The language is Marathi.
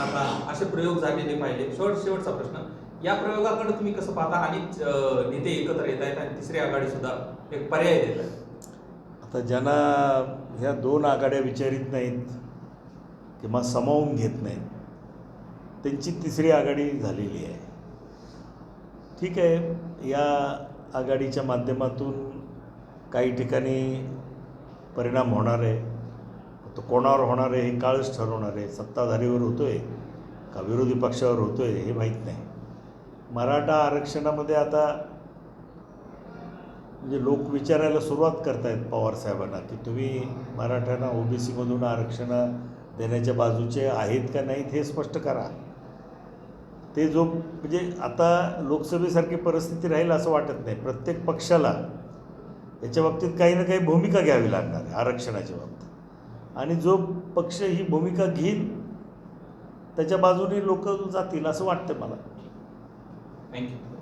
नका आता असे प्रयोग झालेले पाहिले. शेवट शेवटचा प्रश्न. या प्रयोगाकडे तुम्ही कसं पाहता? आणि नेते एकत्र येत आहेत आणि तिसरी आघाडी सुद्धा एक पर्याय देत आता ज्यांना ह्या दोन आघाड्या विचारित नाहीत किंवा समावून घेत नाहीत त्यांची तिसरी आघाडी झालेली आहे. ठीक आहे या आघाडीच्या माध्यमातून काही ठिकाणी परिणाम होणार आहे. तो कोणावर होणार आहे हे काळच ठरवणार आहे. सत्ताधारीवर होतो आहे का विरोधी पक्षावर होतो आहे हे माहीत नाही. मराठा आरक्षणामध्ये आता म्हणजे लोक विचारायला सुरुवात करतायत पवार साहेबांना की तुम्ही मराठ्यांना ओबीसीमधून आरक्षण देण्याच्या बाजूचे आहेत का नाहीत हे स्पष्ट करा. ते जो म्हणजे आता लोकसभेसारखी परिस्थिती राहील असं वाटत नाही. प्रत्येक पक्षाला याच्या बाबतीत काही ना काही भूमिका घ्यावी लागणार आहे आरक्षणाच्या बाबतीत. आणि जो पक्ष ही भूमिका घेईल त्याच्या बाजूने लोक जातील असं वाटतं मला. थँक्यू